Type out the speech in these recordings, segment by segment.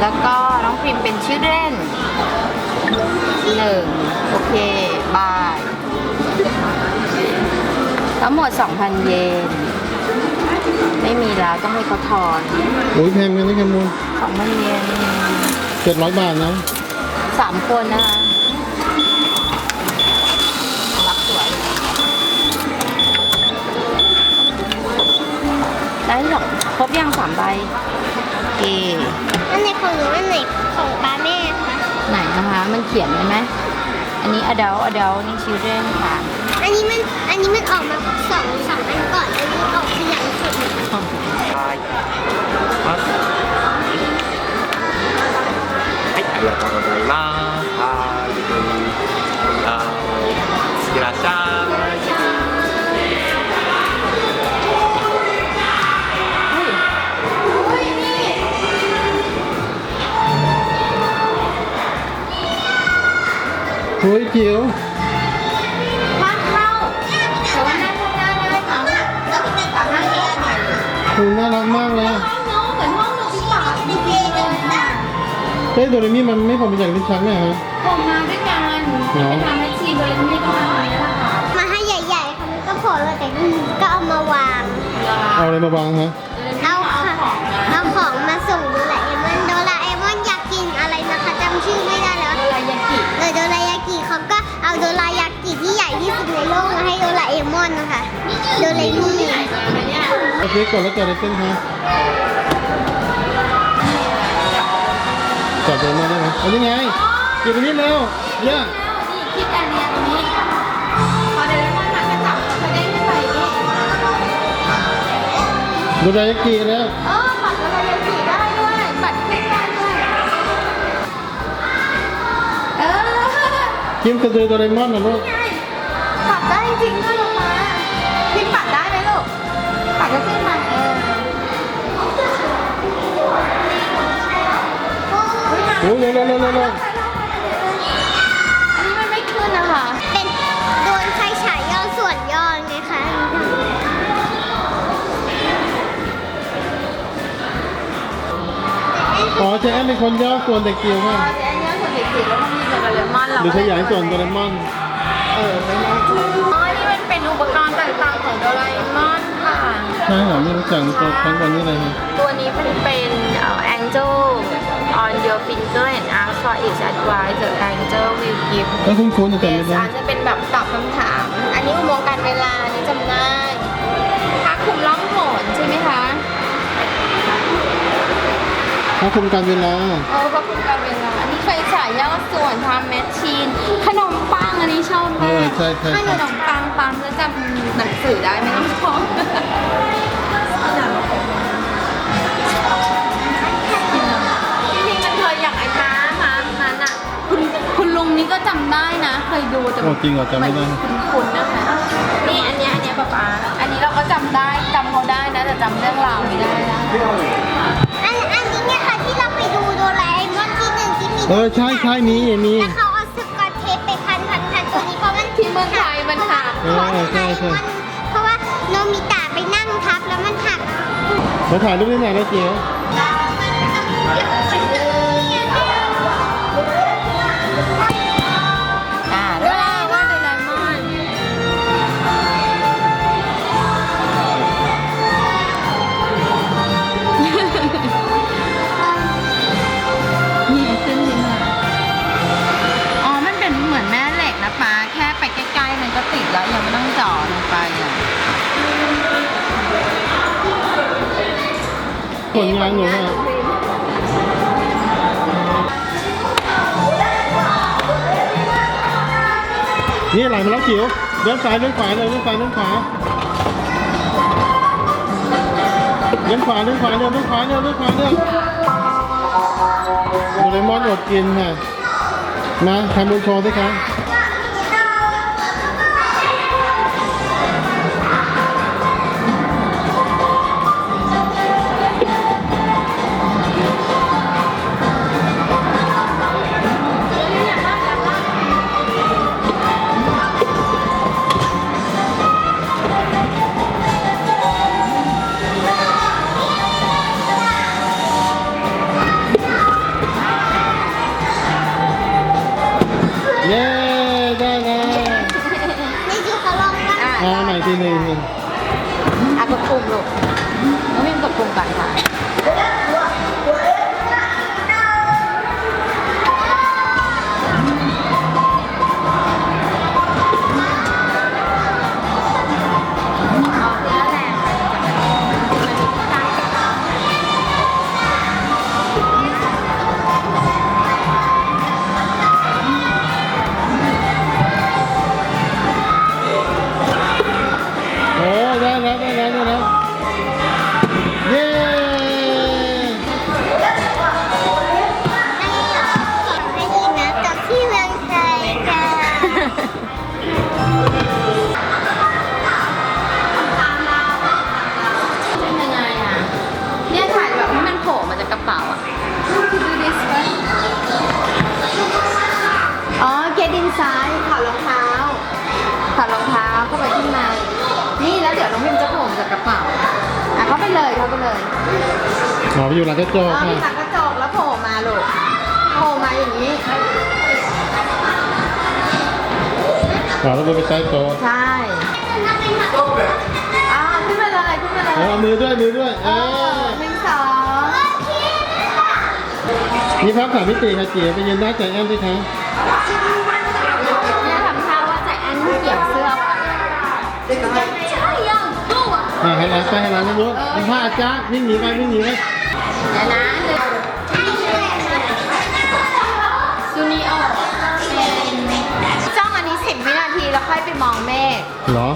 แล้วก็น้องพิมพ์เป็นชื่อเล่นหนึ่งโอเค บาย ทั้งหมด 2,000 เยน ไม่มีแล้วต้องให้เขาทอนโอ้ยแพงกันนี่แคมูล2,000 เยนเจ็ดร้อยบาทนะสามคนนะคะ รับสวย ได้หรอก ครบยังสามใบโอเค อันไหนของหนูอันไหนของป้าแม่คะ ไหนนะคะ มันเขียนไว้ไหม อันนี้ adult adult นี่ children ค่ะ อันนี้มันอันนี้มันออกมาสองสองอันก่อนอันนี้ออกทีหลังสุด はい。ます。はい、ありがとうございます。はい。はい。いってらっしゃい。 เฮ้ยจิ๋วพักเข้าแต่ว่านั่งข้างหน้าได้ค่ะนั่งเองค่ะคุณน่ารักมากเลยห้องน้องเหมือนห้องโนบิตะจริงๆเลยนะเฮ้ยโดเรมี่มันไม่ผมเป็นอย่างที่ชักเนี่ยฮะ ผมมาด้วยกันไปทำให้ชีโดยไม่ต้องมาแล้วล่ะค่ะมาให้ใหญ่ๆค่ะมันก็โผล่มาแต่ก็เอามาวาง เอาอะไรมาวางฮะเอาค่ะ โลกมาให้โดราเอมอนนะคะโดเรมีโอเคกดแล้วเกิดอะไรขึ้นคะจับโดเรมอนได้ไหมเอานี่ไงเก็บไปนี่เร็วย่านี่คิดแอนเนียตรงนี้พอเดินมาหันกระจับเขาได้ไม่ใส่นี่ดูรายากิแล้วเออปัดโดรายากิได้ด้วยปัดขึ้นได้ด้วยเออคิมกระตือโดเรมอนนะลูกไงปัดได้ จริงด้วยลงมาพี่ปัดได้ไหมลูก ปัดก็ขึ้นมาเอออุ๊ยมาโอ้ยเร็วเร็วเร็วเร็วเร็วอันนี้มันไม่ขึ้นนะคะ เป็นโดนไฟฉายย่อส่วนย่อไงคะอ๋อเจ๊แอนเป็นคนย่อส่วนเด็กจิ๋วอ๋อค่ะแต่อันเนี้ยส่วนเด็กๆแล้วมันมีโดเรมอนเราหรือขยายส่วนโดเรมอน เออไม่น่า ดราเอมอนค่ะใช่เหรอไม่รู้จักตัวครั้งก่อนนี่อะไรฮะตัวนี้มันเป็นเอ่อ angel on your finger and ask for its advice the angel will give แล้วคุณคุณจะจำไม่ yes ได้อาจจะเป็นแบบตอบคำถาม อันนี้อุโมงค์การเวลาอันนี้จำได้ผ้าคลุมล่องหนใช่ไหมคะถ้าคุมการเวลาเออผ้าคลุมการเวลา อันนี้ไฟฉายย่อส่วนทำแมชชีน ขนมปังอันนี้ชอบเอมาอกใช่ใช่ถ้าขใช่นมปัง ปังแล้วจำหนังสือได้ไม่ต้องท่องจริงๆมันเคยอย่างไอ้ม้าม้านั้นอะคุณคุณลุงนี่ก็จำได้นะ เคยดูแต่โอ้จริงเหรอจำไม่ได้ คุณคุณนะคะนี่อันเนี้ยอันเนี้ยป๊าป๊าอันนี้เราก็จำได้จำเขาได้นะแต่จำเรื่องราวไม่ได้นะอันอันนี้ไงคะที่เราไปดูโดราเอมอนที่หนึ่งที่มีเออใช่ใช่มีมีแล้วเขาเอาสกอตเทปไปพันพันพันตัวนี้เพราะมันที่เมืองไทย มันหักเออใช่ใช่เพราะว่าโนมิตะไปนั่งทับแล้วมันหักมาถ่ายรูปได้ไหนแล้วเจียวอ่า ผลงานหนูฮะนี่ไหลมาแล้วจิ๋วเลี้ยวซ้ายเลี้ยวขวาเลยเลี้ยวซ้ายเลี้ยวขวาเลี้ยวขวาเลี้ยวขวาเลี้ยวเลี้ยวขวาเลี้ยวเลี้ยวขวาเลี้ยวโดเรมอนอดกินค่ะมาทำบุญโชว์สิคะ เย้ได้ไงไม่ดูเขาลองได้อ่าใหน่ทีหนึ่ง อะกดปุ่มลูกน้องมินกดปุ่มก่อนค่ะ เลยเข้าไปเลยหมอไปอยู่หลังกระจอ๋กอมีค่ะหลังกระจกแล้วโผล่มาลูกโผล่มาอย่างนี้หมอแล้วเดินไปใต้โต๊ะใช่อ่าขึ้นมาเลยขึ้นมาเลย เอามือด้วยมือด้วยเอเอออหนึ่งสองนี่ภาพสามมิติค่ะจีไปยืนหน้าใจแอนสิคะเนี่ หันหลังไปหันหลังไม่รู้เป็นผ้าอาจารย์วิ่งหนีไปวิ่งหนีไปเดี๋ยวนะหนึ่งซูนีออกเป็นจ้องอันนี้สิบวินาทีแล้วค่อยไปมองเมฆเหรอ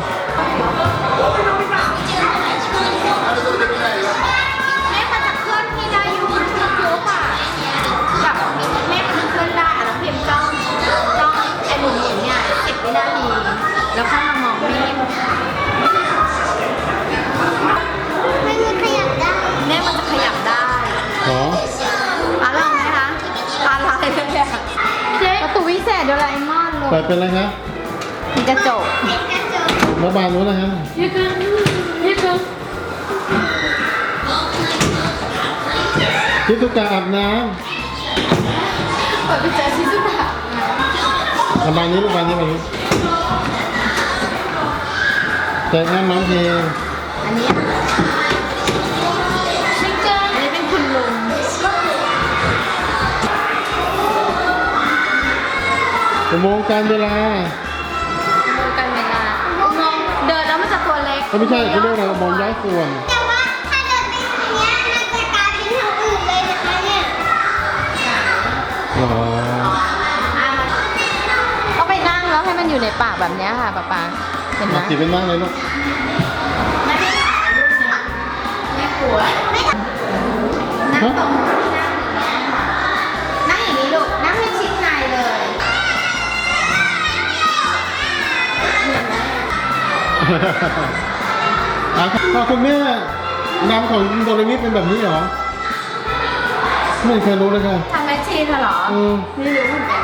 เปิดกเป็นอะไรคะมีกระจกเป็นกระจกเมื่อบานนู้นนะฮะยืดยืดยืดชิตุกะอาบน้เปิดไปเจอชิซุกะำอาบานนี้ลูกบานนี้บานนี้ใจแอนร้องเพลงอันนี้ อุโมงค์การเวลาดูกันเวลาอุโมงค์เดินแล้วมันจะตัวเล็กก็ไม่ใช่เขาเรียกอะไรอุโมงค์ย้ายส่วนแต่ว่าถ้าเดินไปทางเนี้ยมันจะกลายเป็นทางอื่นเลยนะคะเนี่ยอ๋อต้องไปนั่งแล้วให้มันอยู่ในปากแบบเนี้ยค่ะป๊าป๊าเห็นไหมจีเป็นนั่งเลยลูกไม่ได้ถ่ายรูปนะไม่กลัวนั่งตรงนั่ง อะอะคุณแม่นำของโดเรมิเป็นแบบนี้เหรอ ไม่เคยรู้เลยค่ะทำแมชชีนเหรอ อืม ไม่รู้เหมือนกัน